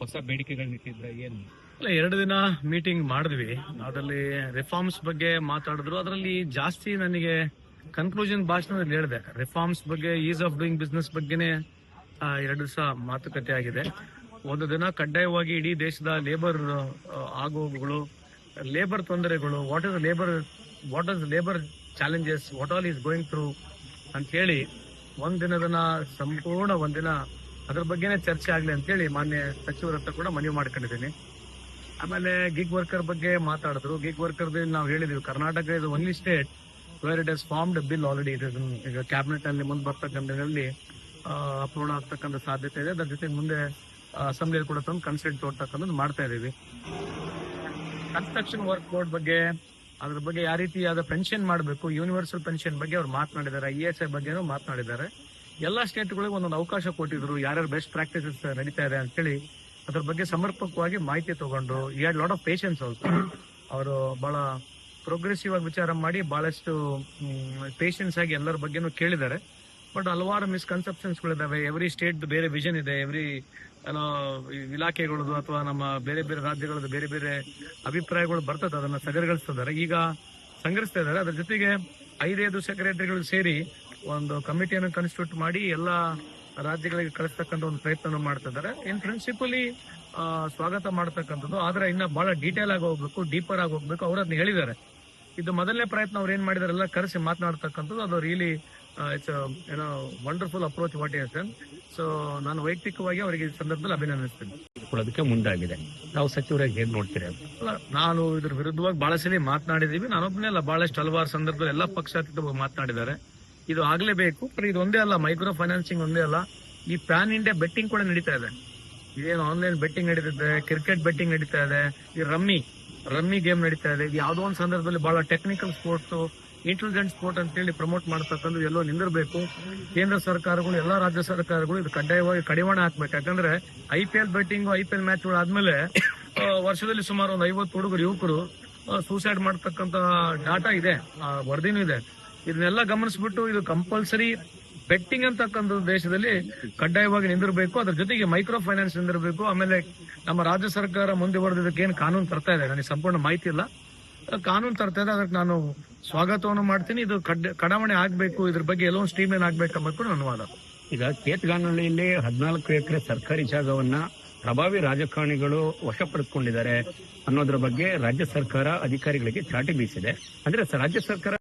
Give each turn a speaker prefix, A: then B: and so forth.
A: ಹೊಸ ಬೇಡಿಕೆಗಳನ್ನಿಟ್ಟಿದ್ರೆ ಏನು?
B: ಅಲ್ಲ, ಎರಡು ದಿನ ಮೀಟಿಂಗ್ ಮಾಡಿದ್ವಿ. ಅದರಲ್ಲಿ ರಿಫಾರ್ಮ್ಸ್ ಬಗ್ಗೆ ಮಾತಾಡಿದ್ರು. ಅದರಲ್ಲಿ ಜಾಸ್ತಿ ನನಗೆ ಕನ್ಕ್ಲೂಷನ್ ಭಾಷಣದಲ್ಲಿ ಹೇಳಿದೆ. ರಿಫಾರ್ಮ್ಸ್ ಬಗ್ಗೆ ಈಸ್ ಆಫ್ ಡೂಯಿಂಗ್ ಬಿಸ್ನೆಸ್ ಬಗ್ಗೆನೇ ಎರಡು ದಿವಸ ಮಾತುಕತೆ ಆಗಿದೆ. ಒಂದು ದಿನ ಕಡ್ಡಾಯವಾಗಿ ಇಡೀ ದೇಶದ ಲೇಬರ್ ಆಗೋಗುಗಳು ಲೇಬರ್ ತೊಂದರೆಗಳು what is labour what is labour challenges what all is going through ಅಂತ ಹೇಳಿ ಒಂದಿನದನ್ನ ದಿನದನ್ನ ಸಂಪೂರ್ಣ ಒಂದಿನ ಅದ್ರ ಬಗ್ಗೆನೇ ಚರ್ಚೆ ಆಗ್ಲಿ ಅಂತೇಳಿ ಮಾನ್ಯ ಸಚಿವರ ಹತ್ರ ಕೂಡ ಮನವಿ ಮಾಡ್ಕೊಂಡಿದ್ದೀನಿ. ಆಮೇಲೆ ಗಿಗ್ ವರ್ಕರ್ ಬಗ್ಗೆ ಮಾತಾಡಿದ್ರು. ಗಿಗ್ ವರ್ಕರ್ ನಾವು ಹೇಳಿದೀವಿ, ಕರ್ನಾಟಕ ಇದು only state where it is formed bill already ಈಗ ಕ್ಯಾಬಿನೆಟ್ ಅಲ್ಲಿ ಮುಂದೆ ಬರ್ತಕ್ಕಂಥದ್ರಲ್ಲಿ ಅಪೂರ್ಣ ಆಗ್ತಕ್ಕಂಥ ಸಾಧ್ಯತೆ ಇದೆ. ಅದ್ರ ಜೊತೆಗೆ ಮುಂದೆ ಅಸೆಂಬ್ಲಿಯಲ್ಲಿ ಕೂಡ ತಂದು ಕನ್ಸಲ್ಟ್ ತೋರ್ತಕ್ಕಂಥದ್ದು ಮಾಡ್ತಾ ಇದ್ದೀವಿ ಕನ್ಸ್ಟ್ರಕ್ಷನ್ ವರ್ಕ್ ಬೋರ್ಡ್ ಬಗ್ಗೆ, ಅದ್ರ ಬಗ್ಗೆ ಯಾವ ರೀತಿಯಾದ ಪೆನ್ಷನ್ ಮಾಡಬೇಕು ಯೂನಿವರ್ಸಲ್ ಪೆನ್ಷನ್ ಬಗ್ಗೆ ಅವ್ರು ಮಾತನಾಡಿದ್ದಾರೆ. ಇ ಎಸ್ ಐ ಬಗ್ಗೆನೂ ಮಾತನಾಡಿದ್ದಾರೆ. ಎಲ್ಲಾ ಸ್ಟೇಟ್ಗಳಿಗೆ ಒಂದೊಂದು ಅವಕಾಶ ಕೊಟ್ಟಿದ್ರು, ಯಾರ್ಯಾರು ಬೆಸ್ಟ್ ಪ್ರಾಕ್ಟೀಸಸ್ ನಡೀತಾ ಇದೆ ಅಂತೇಳಿ ಅದ್ರ ಬಗ್ಗೆ ಸಮರ್ಪಕವಾಗಿ ಮಾಹಿತಿ ತಗೊಂಡ್ರು ಈ had lot of patience also ಅವರು ಬಹಳ ಪ್ರೋಗ್ರೆಸಿವ್ ಆಗಿ ವಿಚಾರ ಮಾಡಿ ಬಹಳಷ್ಟು ಪೇಷನ್ಸ್ ಆಗಿ ಎಲ್ಲರ ಬಗ್ಗೆನೂ ಕೇಳಿದ್ದಾರೆ. ಬಟ್ ಹಲವಾರು ಗಳಿದಾವೆ ಎವ್ರಿ ಸ್ಟೇಟ್ ಬೇರೆ ವಿಷನ್ ಇದೆ. ಎವ್ರಿ ಏನೋ, ಇಲಾಖೆಗಳದ್ದು ಅಥವಾ ನಮ್ಮ ಬೇರೆ ಬೇರೆ ರಾಜ್ಯಗಳದ್ದು ಬೇರೆ ಬೇರೆ ಅಭಿಪ್ರಾಯಗಳು ಬರ್ತದೆ, ಅದನ್ನ ಸಗರಗೊಳಿಸ್ತಿದ್ದಾರೆ ಈಗ ಸಂಗ್ರಹಿಸ್ತಾ ಇದ್ದಾರೆ. ಅದ್ರ ಜೊತೆಗೆ ಐದೈದು ಸೆಕ್ರೆಟರಿಗಳು ಸೇರಿ ಒಂದು ಕಮಿಟಿಯನ್ನು ಕನ್ಸ್ಟಿಟ್ಯೂಟ್ ಮಾಡಿ ಎಲ್ಲ ರಾಜ್ಯಗಳಿಗೆ ಕಳಿಸ್ತಕ್ಕಂಥ ಒಂದು ಪ್ರಯತ್ನ ಮಾಡ್ತಾ ಇದ್ದಾರೆ. ಇನ್ ಪ್ರಿನ್ಸಿಪಲಿ ಸ್ವಾಗತ ಮಾಡ್ತಕ್ಕಂಥದ್ದು. ಆದ್ರೆ ಇನ್ನ ಬಹಳ ಡೀಟೇಲ್ ಆಗಿ ಹೋಗ್ಬೇಕು ಡೀಪರ್ ಆಗಿ ಹೋಗ್ಬೇಕು ಅವ್ರು ಅದನ್ನ ಹೇಳಿದ್ದಾರೆ. ಇದು ಮೊದಲನೇ ಪ್ರಯತ್ನ ಅವ್ರು ಏನ್ ಮಾಡಿದಾರೆ ಎಲ್ಲ ಕರೆಸಿ ಮಾತನಾಡ್ತಕ್ಕಂಥದ್ದು. ಅದು ರಿಯಲಿ ಇಟ್ಸ್ ಏನೋ wonderful approach what is so ನಾನು ವೈಯಕ್ತಿಕವಾಗಿ ಅವರಿಗೆ ಈ ಸಂದರ್ಭದಲ್ಲಿ ಅಭಿನಂದಿಸ್ತೀನಿ.
A: ಮುಂದಾಗಿದೆ. ನಾವು ಸಚಿವರಾಗಿ ಹೇಳ್ ನೋಡ್ತೀರಿ
B: ಅಲ್ಲ ನಾನು ಇದ್ರ ವಿರುದ್ಧವಾಗಿ ಬಹಳ ಸರಿ ಮಾತನಾಡಿದೀವಿ. ನಾನೊಬ್ಬನೇ ಅಲ್ಲ ಬಹಳಷ್ಟು ಹಲವಾರು ಸಂದರ್ಭದಲ್ಲಿ ಎಲ್ಲ ಪಕ್ಷಾತೀತವಾಗಿ ಮಾತನಾಡಿದ್ದಾರೆ. ಇದು ಆಗ್ಲೇಬೇಕು. ಇದು ಒಂದೇ ಅಲ್ಲ ಮೈಕ್ರೋ ಫೈನಾನ್ಸಿಂಗ್ ಒಂದೇ ಅಲ್ಲ. ಈ ಪ್ಯಾನ್ ಇಂಡಿಯಾ ಬೆಟ್ಟಿಂಗ್ ಕೂಡ ನಡೀತಾ ಇದೆ. ಇದೇನು ಆನ್ಲೈನ್ ಬೆಟ್ಟಿಂಗ್ ನಡೀತಿದೆ ಕ್ರಿಕೆಟ್ ಬೆಟ್ಟಿಂಗ್ ನಡೀತಾ ಇದೆ, ಈ ರಮ್ಮಿ ರಮ್ಮಿ ಗೇಮ್ ನಡೀತಾ ಇದೆ. ಇದು ಯಾವುದೋ ಒಂದು ಸಂದರ್ಭದಲ್ಲಿ ಬಹಳ ಟೆಕ್ನಿಕಲ್ ಸ್ಪೋರ್ಟ್ಸ್ ಇಂಟೆಲಿಜೆಂಟ್ ಸ್ಪೋರ್ಟ್ ಅಂತ ಹೇಳಿ ಪ್ರಮೋಟ್ ಮಾಡ್ತಕ್ಕಂಥ ಎಲ್ಲೋ ನಿಂದಿರಬೇಕು. ಕೇಂದ್ರ ಸರ್ಕಾರಗಳು, ಎಲ್ಲಾ ರಾಜ್ಯ ಸರ್ಕಾರಗಳು ಇದು ಕಡ್ಡಾಯವಾಗಿ ಕಡಿವಾಣ ಹಾಕ್ಬೇಕು. ಯಾಕಂದ್ರೆ I P L betting I P L ಮ್ಯಾಚ್ಗಳು ಆದ್ಮೇಲೆ ವರ್ಷದಲ್ಲಿ ಸುಮಾರು ಒಂದು ಐವತ್ತು ಹುಡುಗರು, ಯುವಕರು ಸೂಸೈಡ್ ಮಾಡ್ತಕ್ಕಂತ ಡಾಟಾ ಇದೆ ವರದಿನೂ ಇದೆ. ಇದನ್ನೆಲ್ಲ ಗಮನಿಸ್ಬಿಟ್ಟು ಇದು ಕಂಪಲ್ಸರಿ ಬೆಟ್ಟಿಂಗ್ ಅಂತಕ್ಕಂಥ ದೇಶದಲ್ಲಿ ಕಡ್ಡಾಯವಾಗಿ ನಿಂದಿರಬೇಕು. ಅದ್ರ ಜೊತೆಗೆ ಮೈಕ್ರೋ ಫೈನಾನ್ಸ್ ನಿಂದಿರಬೇಕು. ಆಮೇಲೆ ನಮ್ಮ ರಾಜ್ಯ ಸರ್ಕಾರ ಮುಂದೆ ಬರೆದಿದ್ದಕ್ಕೆ ಏನು ಕಾನೂನು ತರ್ತಾ ಇದೆ. ನನಗೆ ಸಂಪೂರ್ಣ ಮಾಹಿತಿ ಇಲ್ಲ. ಕಾನೂನು ತರ್ತಾ ಇದೆ. ಅದಕ್ಕೆ ನಾನು ಸ್ವಾಗತವನ್ನು ಮಾಡ್ತೀನಿ. ಇದು ಕಡಾವಣೆ ಆಗಬೇಕು. ಇದ್ರ ಬಗ್ಗೆ ಎಲ್ಲೋ ಸ್ಟ್ರೀಮ್ ಏನ್ ಆಗ್ಬೇಕು ಕೂಡ ನನ್ನ ವಾದ.
A: ಈಗ ಕೇತ್ಗಾನಹಳ್ಳಿಯಲ್ಲಿ ಹದಿನಾಲ್ಕು ಎಕರೆ ಸರ್ಕಾರಿ ಜಾಗವನ್ನ ಪ್ರಭಾವಿ ರಾಜಕಾರಣಿಗಳು ವಶಪಡಿಸಿಕೊಂಡಿದ್ದಾರೆ ಅನ್ನೋದ್ರ ಬಗ್ಗೆ ರಾಜ್ಯ ಸರ್ಕಾರ ಅಧಿಕಾರಿಗಳಿಗೆ ಚಾಟಿ ಬೀಸಿದೆ. ಅಂದ್ರೆ ರಾಜ್ಯ ಸರ್ಕಾರ